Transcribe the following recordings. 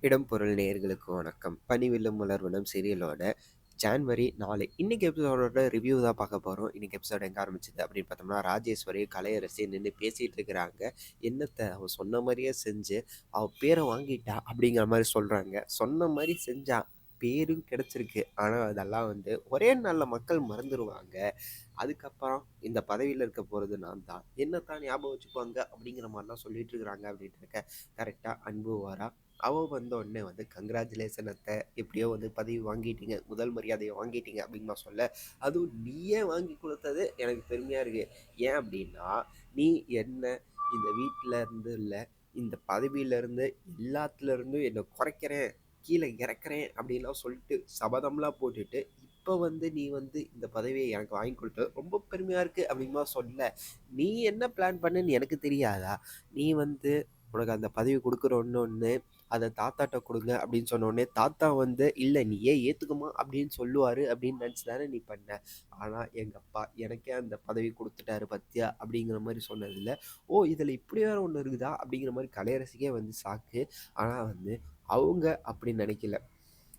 இடம்பொருள் நேயர்களுக்கு வணக்கம். "பனிவில்லும் உலர்வனம் சீரியலோட ஜான்வரி நாலு இன்னைக்கு எபிசோடோட ரிவ்யூ தான் பார்க்க போகிறோம் இன்னைக்கு எபிசோட் எங்க ஆரம்பிச்சது அப்படின்னு பார்த்தோம்னா, ராஜேஸ்வரி, கலையரசி நின்று பேசிகிட்டு இருக்கிறாங்க. என்னத்தை அவள் சொன்ன மாதிரியே செஞ்சு, அவள் பேரை வாங்கிட்டா" அப்படிங்கிற மாதிரி சொல்கிறாங்க சொன்ன மாதிரி செஞ்சா. பேரும் கிடச்சிருக்கு ஆனால் அதெல்லாம் வந்து ஒரே நாளில் மக்கள் மறந்துடுவாங்க அதுக்கப்புறம் இந்த பதவியில் இருக்க போகிறது நான் தான். என்னத்தான் ஞாபகம் வச்சுப்பாங்க அப்படிங்கிற மாதிரிலாம் சொல்லிட்டு இருக்கிறாங்க அப்படின்ட்டு இருக்க. கரெக்டாக அன்பு வாரா அவள் வந்த உடனே வந்து கங்க்ராச்சுலேஷன் அத்தை. எப்படியோ வந்து பதவி வாங்கிட்டீங்க. முதல் மரியாதையை வாங்கிட்டீங்க" அப்படின்னு நான் சொல்ல, அதுவும் நீயே வாங்கி கொடுத்தது எனக்கு பெருமையாக இருக்குது ஏன் அப்படின்னா, நீ என்ன இந்த வீட்டில் இருந்து இல்லை இந்த பதவியிலேருந்து எல்லாத்துலேருந்தும் என்னை குறைக்கிறேன், கீழே இறக்குறேன் அப்படின்லாம் சொல்லிட்டு சபதம்லாம் போட்டுட்டு, இப்போ வந்து நீ வந்து இந்த பதவியை எனக்கு வாங்கி கொடுத்தது ரொம்ப பெருமையாக இருக்குது அப்படின்னுமா சொல்ல, நீ என்ன பிளான் பண்ணுன்னு எனக்கு தெரியாதா? நீ வந்து உனக்கு அந்த பதவி குடுக்குறோன்னொன்னே, அதை தாத்தாட்ட கொடுங்க அப்படின்னு சொன்னோடனே தாத்தா வந்து இல்லை நீ ஏன் ஏற்றுக்குமா அப்படின்னு சொல்லுவார் அப்படின்னு நினச்சி தானே நீ பண்ண. ஆனால் எங்கள் அப்பா எனக்கே அந்த பதவி கொடுத்துட்டாரு பத்தியா அப்படிங்கிற மாதிரி சொன்னதில்ல "ஓ! இதில் இப்படி வேறு ஒன்று இருக்குதா?" அப்படிங்கிற மாதிரி கலையரசிக்கே வந்து சாக்கு ஆனால் வந்து, அவங்க அப்படி நினைக்கல.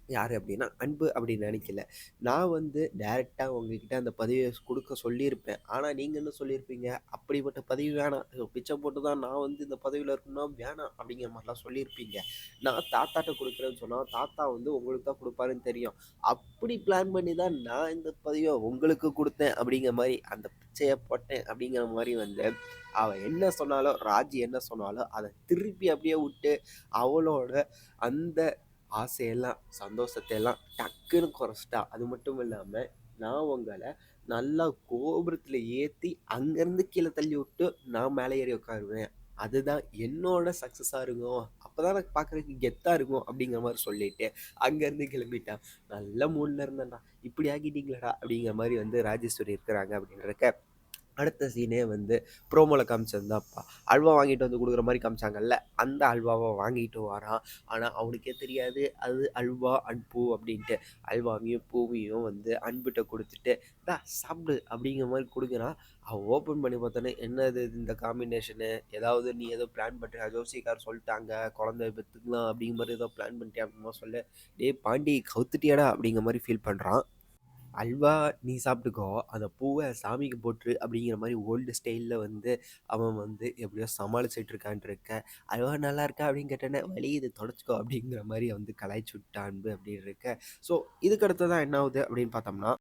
யார் அப்படின்னா, அன்பு அப்படின்னு நினைக்கல. நான் வந்து டேரெக்டாக உங்ககிட்ட அந்த பதவியை கொடுக்க சொல்லியிருப்பேன். ஆனால் நீங்கள் என்ன சொல்லியிருப்பீங்க? "அப்படிப்பட்ட பதவி வேணாம். பிச்சை போட்டு தான் நான் வந்து இந்த பதவியில் இருக்கணும்னா வேணாம்" அப்படிங்கிற மாதிரிலாம் சொல்லியிருப்பீங்க. நான் தாத்தாட்ட கொடுக்குறேன்னு சொன்னால் தாத்தா வந்து உங்களுக்கு தான் கொடுப்பாருன்னு தெரியும். அப்படி பிளான் பண்ணி தான் நான் இந்த பதவியை உங்களுக்கு கொடுத்தேன் அப்படிங்கிற மாதிரி அந்த பிச்சையை போட்டேன் அப்படிங்கிற மாதிரி வந்து, அவள் என்ன சொன்னாலும், ராஜி என்ன சொன்னாலும், அதை திருப்பி அப்படியே விட்டு, அவளோட அந்த ஆசையெல்லாம், சந்தோஷத்தை எல்லாம் டக்குன்னு குறைச்சிட்டா. அது மட்டும் இல்லாமல் நான் உங்களை நல்லா கோபுரத்தில் ஏற்றி அங்கேருந்து கீழே தள்ளி விட்டு, நான் மேலே ஏறி உட்காருவேன். அதுதான் என்னோட சக்ஸஸாக இருக்கும். அப்பதான் எனக்கு பார்க்கறதுக்கு கெத்தாக இருக்கும் அப்படிங்கிற மாதிரி சொல்லிட்டு, அங்கேருந்து கிளம்பிட்டான் நல்ல மூடில் இருந்தேன்டா. இப்படி ஆகிட்டீங்களடா அப்படிங்கிற மாதிரி வந்து ராஜேஸ்வரி இருக்கிறாங்க அப்படின்னு இருக்க. அடுத்த சீனே வந்து ப்ரோமோவில் காமிச்சது தான்ப்பா. அல்வா வாங்கிட்டு வந்து கொடுக்குற மாதிரி காமிச்சாங்கல்ல, அந்த அல்வாவை வாங்கிட்டு வரான். ஆனால் அவனுக்கே தெரியாது அது அல்வா அண்ட் பூ அப்படின்ட்டு. அல்வாவையும், பூவையும் வந்து அன்புகிட்ட கொடுத்துட்டு "இந்தா சாப்பிடு" அப்படிங்கிற மாதிரி கொடுக்குறான் அவள் ஓப்பன் பண்ணி பார்த்தோன்னே "என்னது இந்த காம்பினேஷனு? ஏதாவது நீ ஏதோ பிளான் பண்றியா? ஜோசியக்காரர் சொல்லிட்டாங்க குழந்தை பெற்றுக்கலாம் அப்படிங்கிற மாதிரி ஏதோ பிளான் பண்ணிட்டியா?" அப்படிமா சொல்ல, "டேய் பாண்டி கவுத்துட்டியாடா" அப்படிங்கிற மாதிரி ஃபீல் பண்ணுறான் "அல்வா நீ சாப்பிட்டுக்கோ. அந்த பூவ சாமிக்கு போட்டுரு" அப்படிங்கிற மாரி ஓல்டு ஸ்டைல்ல வந்து அவன் வந்து எப்படியோ சமாளிச்சுட்டு இருக்கான்ட்டு இருக்க. "அல்வா நல்லாருக்கா?" அப்படின்னு கேட்டோனே, இதை தொடச்சுக்கோ" அப்படிங்கிற மாரி வந்து கலாய்ச்சு விட்டா அன்பு அப்படின்னு இருக்க. ஸோ, இதுக்கு அடுத்ததா என்ன ஆகுது அப்படின்னு பார்த்தோம்னா,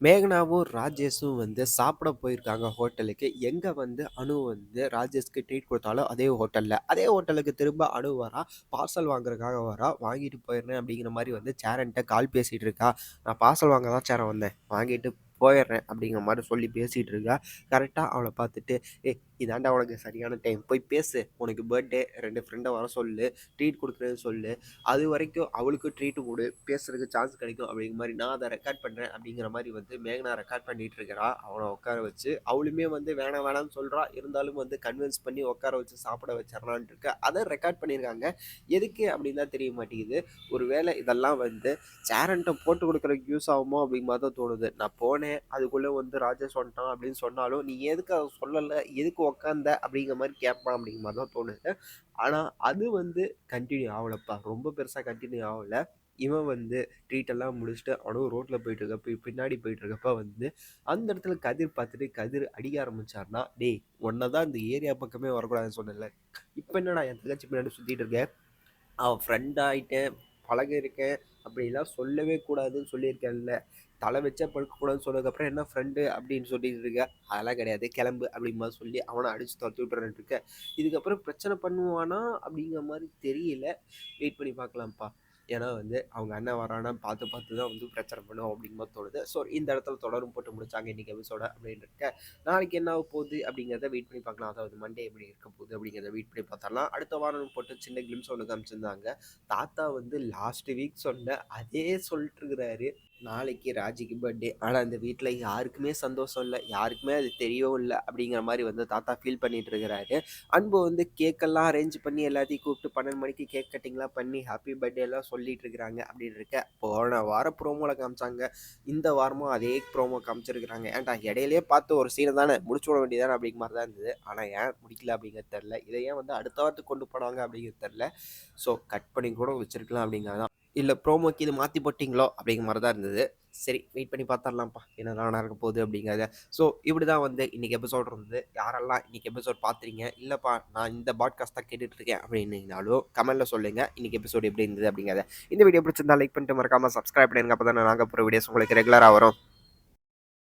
மேகனாவும், ராஜேஷும் வந்து சாப்பிட போயிருக்காங்க ஹோட்டலுக்கு. எங்கே வந்து அணு வந்து ராஜேஷ்க்கு ட்ரீட் கொடுத்தாலும் அதே ஹோட்டலில் அதே ஹோட்டலுக்கு திரும்ப அணு வரா. பார்சல் வாங்குறதுக்காக வரா. வாங்கிட்டு போயிடுறேன் அப்படிங்கிற மாதிரி வந்து சேரன்ட்ட கால் பேசிகிட்டு இருக்கா. "நான் பார்சல் வாங்க தான் சேரன் வந்தேன். வாங்கிட்டு போயிடுறேன்" அப்படிங்கிற மாதிரி சொல்லி பேசிகிட்டு இருக்கா. கரெக்டாக அவளை பார்த்துட்டு, ஏ இதாண்டா உனக்கு சரியான டைம். போய் பேசு. உனக்கு பர்த்டே ரெண்டு ஃப்ரெண்டை வர சொல்லு. ட்ரீட் கொடுக்குறேன்னு சொல்லு. அது வரைக்கும் அவளுக்கும் ட்ரீட் கொடு பேசுறதுக்கு சான்ஸ் கிடைக்கும்" அப்படிங்கிற மாதிரி "நான் அதை ரெக்கார்ட் பண்ணுறேன் அப்படிங்கிற மாதிரி வந்து மேகனா ரெக்கார்ட் பண்ணிட்டு இருக்கிறா. அவனை உட்கார வச்சு. அவளுமே வந்து வேணாம் வேணாம்னு சொல்றா. இருந்தாலும் வந்து கன்வின்ஸ் பண்ணி உட்கார வச்சு சாப்பிட வச்சிடலான்ட்டு இருக்க. அதை ரெக்கார்ட் பண்ணியிருக்காங்க. எதுக்கு அப்படின்னு தான் தெரிய மாட்டேங்குது. ஒருவேளை இதெல்லாம் வந்து சேரன்ட்ட போட்டு கொடுக்குறதுக்கு யூஸ் ஆகுமோ அப்படிங்கிற தான் தோணுது. நான் போனேன். அதுக்குள்ளே வந்து ராஜேஷ் வந்துட்டான் அப்படின்னு சொன்னாலும், "நீ எதுக்கு அதை சொல்லலை எதுக்கு உக்காந்த அப்படிங்கிற மாதிரி கேட்பான் அப்படிங்கிற மாதிரி தான் தோணுது. ஆனால் அது வந்து கண்டினியூ ஆகலப்பா ரொம்ப பெருசாக கண்டினியூ ஆகலை இவன் வந்து ட்ரீட்டெல்லாம் முடிச்சுட்டு அவனும் ரோட்டில் போயிட்டு இருக்கப்ப பின்னாடி போயிட்டு இருக்கப்ப வந்து, அந்த இடத்துல கதிர் பார்த்துட்டு கதிர் அடிக்க ஆரம்பிச்சார்னா "டேய் உன்ன தான் இந்த ஏரியா பக்கமே வரக்கூடாதுன்னு சொன்னல இப்போ என்னடா என் தங்கச்சி பின்னாடி சுற்றிட்டு இருக்கேன் அவன் ஃப்ரெண்ட் ஆகிட்டேன் பழக இருக்கேன் அப்படிலாம் சொல்லவே கூடாதுன்னு சொல்லியிருக்கேன்ல. தலை வச்சா படுக்கக்கூடாதுன்னு சொன்னதுக்கப்புறம் என்ன ஃப்ரெண்டு அப்படின்னு சொல்லிட்டு இருக்க? அதெல்லாம் கிடையாது. கிளம்பு" அப்படிங்கிற சொல்லி அவனை அடிச்சு தொரத்தி விட்டுறேன்ட்டு இருக்க. இதுக்கப்புறம் பிரச்சனை பண்ணுவானா அப்படிங்கிற மாதிரி தெரியல. வெயிட் பண்ணி பார்க்கலாம்ப்பா. ஏன்னா வந்து அவங்க அண்ணன் வரானா பார்த்து பார்த்து தான் வந்து பிரச்சனை பண்ணுவோம் அப்படிங்கும்போது தோணுது. ஸோ, இந்த இடத்துல தொடரும் போட்டு முடிச்சாங்க இன்னைக்கு எபிசோட அப்படின்னு இருக்க. நாளைக்கு என்ன ஆக போகுது அப்படிங்கிறத வெயிட் பண்ணி பார்க்கலாம். அதாவது மண்டே எப்படி இருக்க போகுது அப்படிங்கிறத வெயிட் பண்ணி பார்த்தரலாம். அடுத்த வாரம் போட்டு சின்ன கிளிம்ஸ் ஒன்று காமிச்சிருந்தாங்க. தாத்தா வந்து லாஸ்ட் வீக் சொன்ன அதே சொல்லிட்டு இருக்கிறாரு. நாளைக்கு ராஜிக்கு பர்த்டே. ஆனால் அந்த வீட்டில் யாருக்குமே சந்தோஷம் இல்லை யாருக்குமே அது தெரியவும் இல்லை அப்படிங்கிற மாதிரி வந்து தாத்தா ஃபீல் பண்ணிட்டு இருக்கிறாரு. அன்பு வந்து கேக்கெல்லாம் அரேஞ்ச் பண்ணி எல்லாத்தையும் கூப்பிட்டு 12 மணிக்கு கேக் கட்டிங்லாம் பண்ணி ஹேப்பி பர்த்டேலாம் சொல்லிட்டு இருக்கிறாங்க அப்படின்னு இருக்க, போன வாரம் ப்ரோமோவில் காமிச்சாங்க. இந்த வாரமும் அதே ப்ரோமோ காமிச்சிருக்கிறாங்க. ஏன்டா இடையிலேயே பார்த்து ஒரு சீனை தானே முடிச்சு விட வேண்டியதானே அப்படிங்கிற மாதிரி தான் இருந்தது. ஆனால் ஏன் முடிக்கல அப்படிங்கிறது தெரில இதை ஏன் வந்து அடுத்த வாரத்துக்கு கொண்டு போனாங்க அப்படிங்கிறது தெரில ஸோ கட் பண்ணி கூட வச்சிருக்கலாம் அப்படிங்கிறதான் இல்லை ப்ரோமோக்கு இது மாற்றி போட்டிங்களோ அப்படிங்கிற மாதிரி தான் இருந்தது. சரி வெயிட் பண்ணி பார்த்துடலாம்ப்பா என்னதான் நடக்க போகுது அப்படிங்கிறத. ஸோ இப்படி தான் வந்து இன்றைக்கி எபிசோட் இருந்தது. யாரெல்லாம் இன்றைக்கி எபிசோட் பார்த்துறீங்க, இல்லைப்பா நான் இந்த பாட்காஸ்ட் தான் கேட்டுட்ருக்கேன் அப்படின்னீங்கனாலும் கமெண்ட்ல சொல்லுங்க. இன்னைக்கு எபிசோட் எப்படி இருந்தது அப்படிங்கிறத. இந்த வீடியோ பிடிச்சிருந்தா லைக் பண்ணிட்டு மறக்காமல் சப்ஸ்கிரைப் பண்ணிடுங்க. அப்பதான் நாங்கள் போகிற வீடியோஸ் உங்களுக்கு ரெகுலராக வரும்.